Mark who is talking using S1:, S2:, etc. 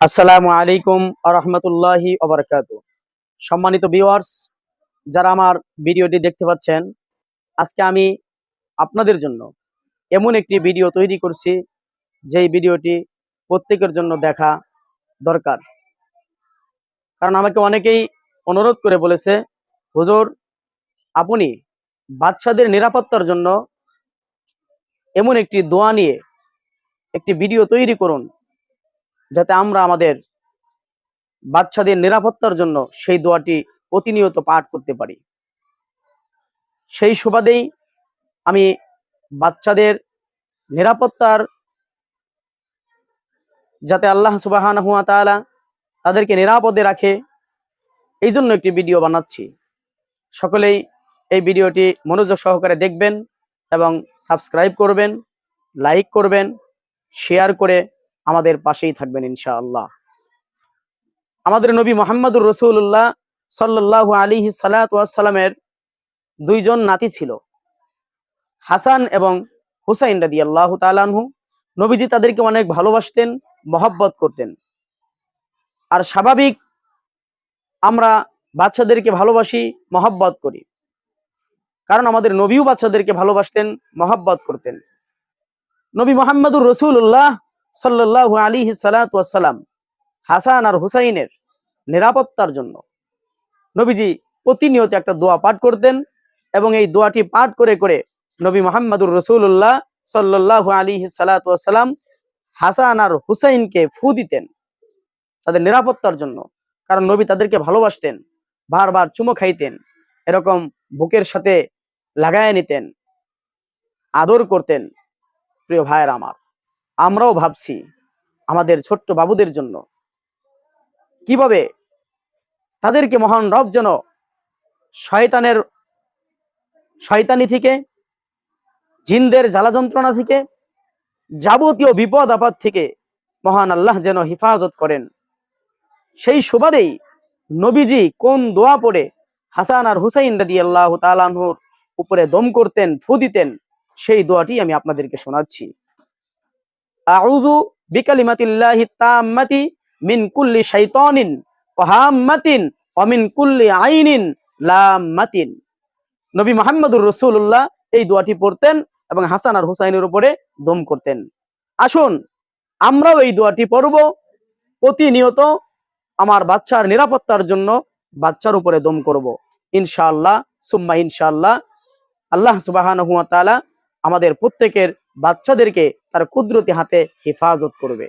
S1: আসসালামু আলাইকুম আরহামতুল্লাহি ওবরাকাতু সম্মানিত ভিউয়ার্স যারা আমার ভিডিওটি দেখতে পাচ্ছেন, আজকে আমি আপনাদের জন্য এমন একটি ভিডিও তৈরি করছি, যেই ভিডিওটি প্রত্যেকের জন্য দেখা দরকার। কারণ আমাকে অনেকেই অনুরোধ করে বলেছে, হুজুর, আপনি বাচ্চাদের নিরাপত্তার জন্য এমন একটি দোয়া নিয়ে একটি ভিডিও তৈরি করুন যাতে আমরা আমাদের বাচ্চাদের নিরাপত্তার জন্য সেই দোয়াটি প্রতিনিয়ত পাঠ করতে পারি। সেই সুবাদেই আমি বাচ্চাদের নিরাপত্তার যাতে আল্লাহ সুবাহান হুয়া তাআলা তাদেরকে নিরাপদে রাখে এই জন্য একটি ভিডিও বানাচ্ছি। সকলেই এই ভিডিওটি মনোযোগ সহকারে দেখবেন এবং সাবস্ক্রাইব করবেন, লাইক করবেন, শেয়ার করে আমাদের পাশেই থাকবেন ইনশাআল্লাহ। আমাদের নবী মোহাম্মদুর রসুল্লাহ সাল্লাহ আলী সালাতামের দুইজন নাতি ছিল। হাসান এবং হুসাইন রাদি আল্লাহ তালানহু নবীজি তাদেরকে অনেক ভালোবাসতেন, মহব্বত করতেন। আর স্বাভাবিক আমরা বাচ্চাদেরকে ভালোবাসি, মহব্বত করি। কারণ আমাদের নবীও বাচ্চাদেরকে ভালোবাসতেন, মহব্বত করতেন। নবী মোহাম্মদুর রসুল্লাহ সাল্লাহ আলী সালাতাম হাসান আর হুসাইনের নিরাপত্তার জন্য। নবীজি প্রতিনিয়ত একটা দোয়া পাঠ করতেন এবং এই দোয়াটি পাঠ করে করে নবী মোহাম্মদুর রসুল্লাহ সাল্লাহ আলী সালাতাম হাসান আর হুসাইনকে ফু দিতেন তাদের নিরাপত্তার জন্য। কারণ নবী তাদেরকে ভালোবাসতেন, বারবার চুমো খাইতেন, এরকম বুকের সাথে লাগায় নিতেন, আদর করতেন, প্রিয় ভাইয়ের আমার। আমরাও ভাবছি আমাদের ছোট্ট বাবুদের জন্য। কীভাবে তাদেরকে মহান রব যেন শয়তানের, শয়তানি থেকে, জিনদের জ্বালা যন্ত্রণা থেকে, যাবতীয় বিপদ আপদ থেকে মহান আল্লাহ যেন হেফাজত করেন। সেই সুবাদেই নবীজি কোন দোয়া পড়ে হাসান আর হুসাইন রাদি আল্লাহ তালানহুর উপরে দম করতেন, ফু দিতেন, সেই দোয়াটি আমি আপনাদেরকে শোনাচ্ছি। আউযু বিকালিমাতিল্লাহি তাম্মাতি মিন কুল্লি শাইতানিন ওয়া হাম্মাতিন ওয়া মিন কুল্লি আইনিন লাম্মাতিন। নবী মুহাম্মদুর রাসূলুল্লাহ এই দোয়াটি পড়তেন এবং হাসান আর হুসাইনের উপরে দম করতেন। আসুন, আমরাও এই দোয়াটি পড়ব। প্রতিনিয়ত আমার বাচ্চার নিরাপত্তার জন্য বাচ্চার উপরে দম করব। ইনশাআল্লাহ, সুম্মা ইনশাআল্লাহ, আল্লাহ সুবহানাহু ওয়া তাআলা আমাদের প্রত্যেকের বাচ্চাদেরকে তার কুদরতি হাতে হেফাজত করবে।